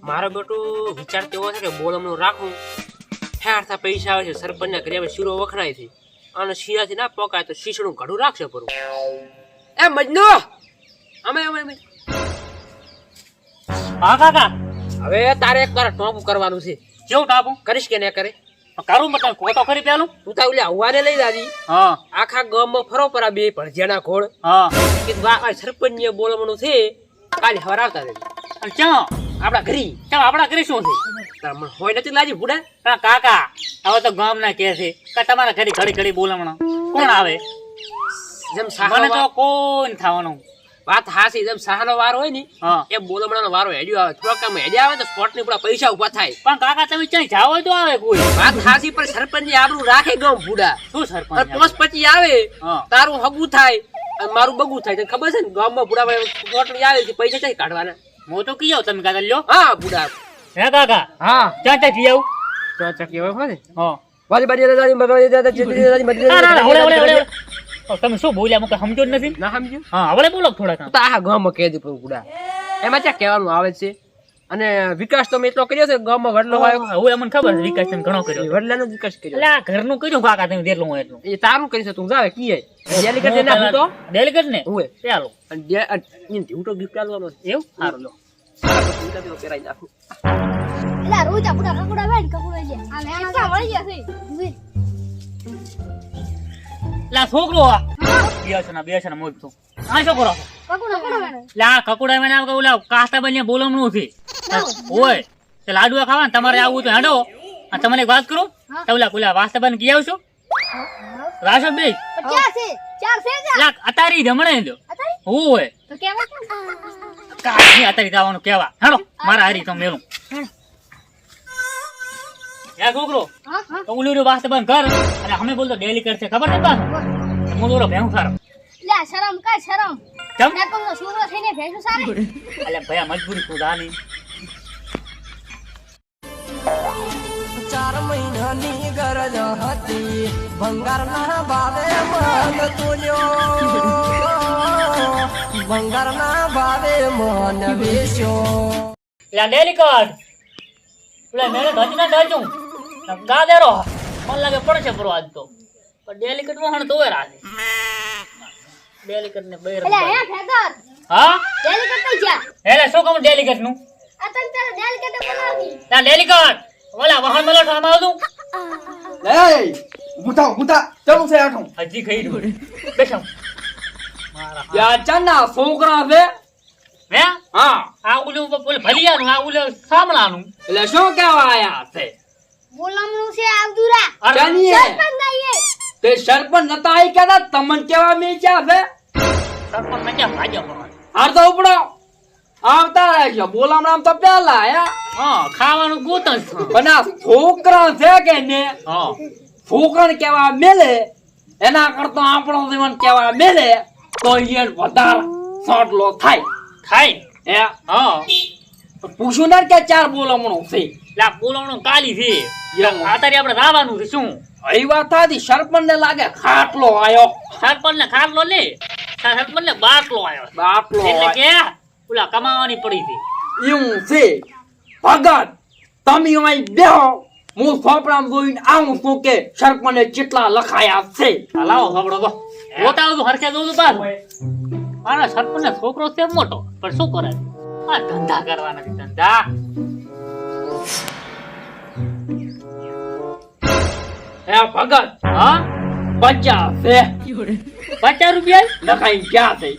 મારો બેટો વિચાર તેવો છે કે બોલમનું રાખું. ઠારથા પૈસા આવે છે સરપંચના ઘરે શીરો વખણાય છે. અને શીરાથી ના પકાય તો શીશડું ઘડું રાખશે પરું એ મજનો! અમે અમે હા કાકા. હવે તારે એક તારે ટોપ કરવાનું છે. કેવું ટાપુ કરીશ કે ના કરે? કરું મતલબ કોટો તો પેલું. તું તો ઓલે હવાને લઈ દાદી હા. આખા ગામમાં ફરો પરા બે ભણજેના ખોળ હા. કે આ સરપંચ બોલવાનું છે. કાલે હરાવતા રહેજો. ક્યાં? આપણા ઘરી. ક્યાં આપણા ઘરે શું છે? મને હોય નથી લાજી બુડા? પણ કાકા હવે તો ગામ ના કે છે કે તમારા ઘરે ઘડી ઘડી બોલામણો કોણ આવે? જેમ મને તો કોણ થવાનું? વાત હાસી જેમ સાહાનો વારો હોય ને એ બોલમણાનો વારો હેડ્યો આવે. થોડાક કામ હેડ્યા આવે તો સ્પોટની પૂરા પૈસા ઊભા થાય. પણ કાકા તમે ક્યાંય જાવ તો આવે કોઈ. વાત હાસી પણ સરપંચ આબરૂ રાખે ગમ ભૂડા શું સરપંચ પોસ પછી આવે તારું હગું થાય અને મારું બગું થાય. તને ખબર છે ને ગામમાં ભૂડા સ્પોટ આવે છે પૈસા ક્યાંય કાઢવાના? હું તો કીયો તમે કાકા લ્યો. હા બુડા. હે કાકા? હા. ચા ચા જઈ આવું? ચા ચા હોય કોને હા. વાલી બાજી દાદી બાજી દાદા દાદી ના, ના, હવળે, હવળે, ઓલે દાદી ઓ, તમે શું બોલ્યા? મને સમજો જ નથી? ના સમજ્યો. હા હવે બોલો થોડા કામ તો આ ગામમાં કહી દીધું બુડા. એમાં ક્યાં કહેવાનું આવે છે? અને વિકાસ તો એટલો કર્યો છે ગામમાં વડલો આવ્યો હવે અમને ખબર છે વિકાસ તમે ઘણો કર્યો વડલાનો વિકાસ કર્યો એટલે આ ઘરનું કર્યું કાકા તમે જેટલું હું એટલું? એ તારું કરી છે તું જાવે કીએ. ડેલી કરી ના હું તો? ડેલિકેટ ને હું ચાલો. અને હું તો ગિફ્ટ આલવાનો છે. એવું? સારું લો. પહેરાઈ નાખું. રોજ છે. આ છોકરો આ. બે છે ને બે છે ને મોજ તો આ શું કરો? લા કકુડા મને બોલમણું છે. ઓય તે લાડુઆ ખાવા ને તમારે આવું તો હેડો. અને તમને એક વાત કરું. તો ઓલા ઓલા વાસ્તા બન. કી આવશો રાશો બે અતારી જમણે દો ઓય તો કેમ કાઈ અતારી જવાનું કેવા હેડો મારા હારી તો મેલું. છોકરો કર અને અમે બોલતો ડેલી કરશે. ખબર છે બસ હું ઓલો ભેંસ શરમ કા શરમ? કેમ ના તો છોકરો થઈને ભેંસો સારે અલે ભયા મજબૂરી સુધાની ચાર મહિનાની ગરજ હતી ભંગારના ભાવે મન તુલ્યો. ભંગારના ભાવે મન વેચ્યો. લા ડેલી કાર્ડ પેલા મેરે ઘર ના ડાચું ગા દેરો. મન લાગે પડશે પરો આજ તો. પણ ડેલી કટમાં તો ડેલી કટ ને બેર એટલે હે ફેદર હા? ડેલિકેટ કરતા જા એટલે શું કહું ડેલિકેટનું? આ તને તારે ડેલી બોલાવી ત્યાં ડેલિકેટ કટ ઓલા વાહન મેલો આમાં આવતું Hey, muta muta, ચાલું છે આઠું. હજી ખાઈ દઉં બેઠા. મારા યાર યા ફોકરા છોકરા હે? હા. આ ઓલું બોલ ભલિયાનું આ ઓલું સામલાનું એટલે શું કેવા આયા છે? બોલામણું છે આવદુરા અરે, સરપંચ નાઈએ તે સરપંચ નતા આઈ કેતા તમને કેવા મે ક્યાં છે? સરપંચ ને ક્યાં ભાજ્યો હાર તો ઉપડો. આવતા રહેજો. બોલામણામ તો પેલા આયા. હા ખાવાનું ગોત જ પણ આ છોકરા છે કે ને? હા. છોકરાને કેવા મેલે એના કરતા આપણો જીવન કેવા મેલે તો એ વધારે સોટલો થાય. થાય. એ હા. પૂછું ને કે ચાર બોલામણો છે. લા બોલવાનું કાલી છે. આતારી આપણે રાવાનું છે શું? એ વાત હતી સરપંચ ને લાગે ખાટલો આયો. સરપંચ ને ખાટલો લે. સરપંચ ને બાટલો આવ્યો બાટલો એટલે કે ઓલા કમાવાની પડી હતી. એવું છે ભગત તમે અહીં બેહો હું સોપડામાં જોઈને આવું છું કે સરપંચે કેટલા લખાયા છે. લાવો સોપડો તો. જોતા આવતું હરખે જોતું બાર મારા સરપંચ છોકરો છે મોટો પણ શું કરે? આ ધંધા કરવા નથી ધંધા. હે ભગત હા? પચાસ છે. પચાસ રૂપિયા? લખાઈ ક્યાં થઈ?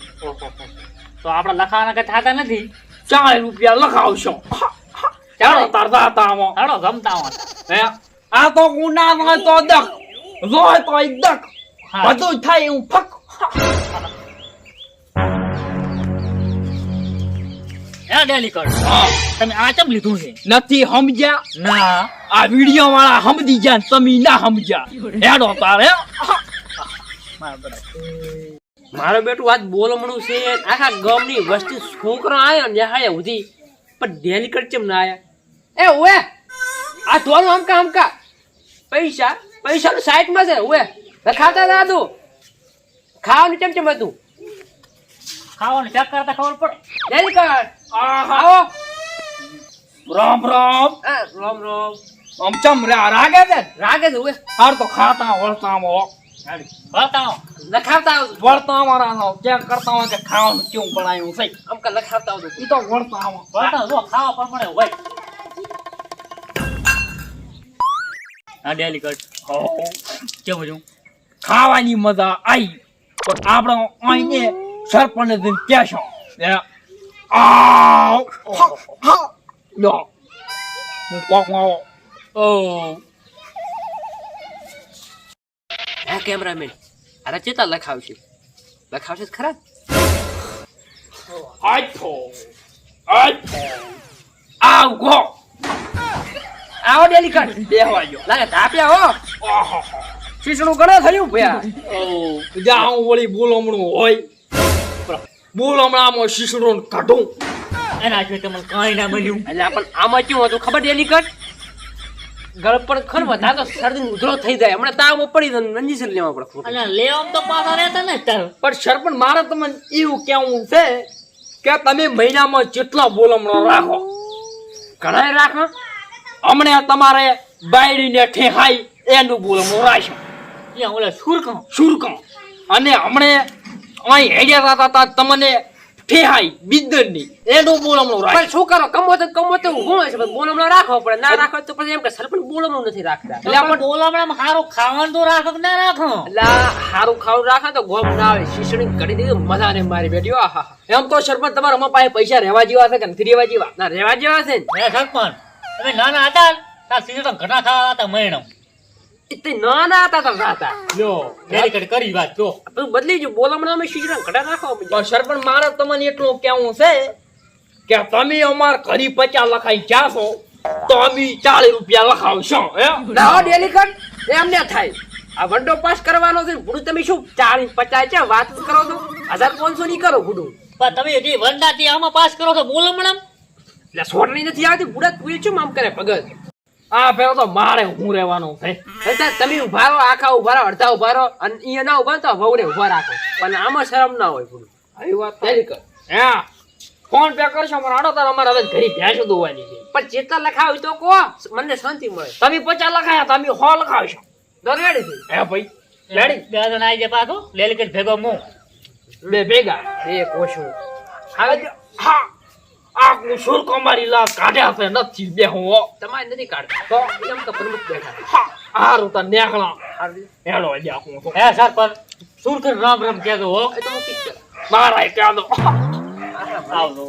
તો આપણે લખાવાના કઈ થતા નથી? ચાર રૂપિયા લખાવશો. ચાલો તરતા હતા હાડો ગમતા હે? આ તો ગુના હોય તો દક જોય તો દક બધું થાય એવું ફક. તમે આ ચમ લીધું છે? નથી સમજ્યા ના. આ વીડિયો વાળા સમજી ગયા તમે ના સમજ્યા હેડો તારે. મારા બેટું આજ બોલમણું છે આખા ગામની વસ્તી છોકરો આવ્યો ને હાય ઉધી પણ ડેલી કર ચેમ ના આયા. એ ઓએ આ ધોવાનું અમકા અમકા પૈસા પૈસા નું સાઈડમાં છે ઓએ રખાતા દાદુ ખાવાનું ચેમ ચેમ હતું? ખાવાનું ચેક કરતા ખબર પડે. ડેલી કર. આવો. રામ રામ. રામ રામ. અમચમ ચમ રે રાગે છે? રાગે છે ઓએ હાર તો ખાતા વળતામાં બતાવો લખાવતા આવતું વળતામાં રાનો ચેક કરતા હોય કે ખાવાનું કેવું બનાવ્યું છે? આમ કે લખાવતા આવતું ઈ તો વળતામાં બતાવો જો ખાવા પ્રમાણે હોય. આ ડેલી કટ. હો. કેવું છું ખાવાની મજા આવી પણ આપણે અહીંને સરપંચ જઈને કહેશો. આવ. હા, હા. હું ઓ. હા કેમેરામેન. અરે ચેતા લખાવશે. લખાવશે ખરા આવ. ગો આવો ડેલી કર બેહવા જો લાગે તાપ્યા હો. શીશનું ઘણો થયું ભયા. ઓ જ્યાં હું વળી બોલમણું હોય. બોલમણામાં શીશડો કાઢું. એના છે તમને કાંઈ ના મળ્યું એટલે પણ આમાં કેવું હતું ખબર ડેલી કર ગળ પર ખર વધા તો શરદી ઉધળો થઈ જાય. હમણાં તાવ પડી જાય ઇન્જેક્શન લેવા પડે. અને લેવા તો પાછા રહેતા ને તાર. પણ સરપણ મારે તમને એવું કેવું છે કે તમે મહિનામાં જેટલા બોલમણો રાખો ઘણા રાખો. હમણે તમારે બાયડીને ઠેહાઈ એનું બોલમણું રાખો અહીંયા ઓલા સુરકમ શુરકમ અને હમણે અહીં હેડ્યા હતા તા તમને ઠેહાઈ બિદ્દરની બોલમણો રાખ પણ શું કરો? કમો તો કમો તો હું છે પણ બોલમણો રાખો પડે. ના રાખો તો પછી એમ કે સરપંચ બોલમણો નથી રાખતા. એટલે આપણે બોલામણામાં હારું ખાવાનું તો રાખો કે ના રાખો? એટલે હારું ખાવું રાખો તો ગોમ ના આવે. શીશણી કરી દીધું મજા ને મારી બેઠી આહા એમ તો સરપંચ તમારા અમારા પાસે પૈસા રહેવા જેવા છે કે નથી રહેવા જેવા? ના રહેવા જેવા છે ને. સરપંચ તમે નાના હતા? ને, તાર સીધા ઘણા ખાવા હતા મહિના એ તે ના ના હતા તો રાતા લ્યો ડેલિકેટ કરી વાત જો બધું બદલી ગયું બોલમણો અમે શીશણી ઘડા રાખવા તો સરપંચ મારે તમને એટલું કેવું છે કે તમે અમાર ઘરી પચાસ લખાઈ જાશો તો અમે ચાલીસ રૂપિયા લખાવશો હે? ના ડેલી કટ એમ ના થાય. આ વંડો પાસ કરવાનો છે ભૂડું તમે શું ચાલીસ પચાસ છે વાત કરો છો? હજાર પાંચસો ની કરો ભૂડું. પણ તમે હજી વંડાથી આમાં પાસ કરો છો બોલામણામ એટલે સોટની નથી આવતી ભૂડા તું ચમ આમ કરે ભગત? આ પેલો તો મારે હું રહેવાનું છે. તમે ઊભા રહો આખા ઊભા રહો અડધા ઊભા રહો અને અહીંયા ના ઊભા તો વહુને ઊભા રાખો. પણ આમાં શરમ ના હોય પૂરું આવી વાત કર હે. ફોન પે કરશો મને આડો તાર અમારે હવે ઘરે ભેંસ દોવાની છે. પણ જેટલા લખાવી તો કહો. મને શાંતિ મળે. તમે પચાસ લખાયા તમે સો લખાવશો. દરેડી થી હે ભાઈ લેડી બે જણ આવી જાય પાછો. ડેલિકેટ ભેગો મો. બે ભેગા. બે કોશું. હવે હા. આ હું સુરકો મારી લા કાઢ્યા છે નથી બે હું. તમારે નથી કાઢતા. તો એમ તો પ્રમુખ બેઠા હા હારું તાર નેકળા. હેલો હું તો હે સુરકર રામ રામ કહેતો હો. એ તો. મારા દો. આવજો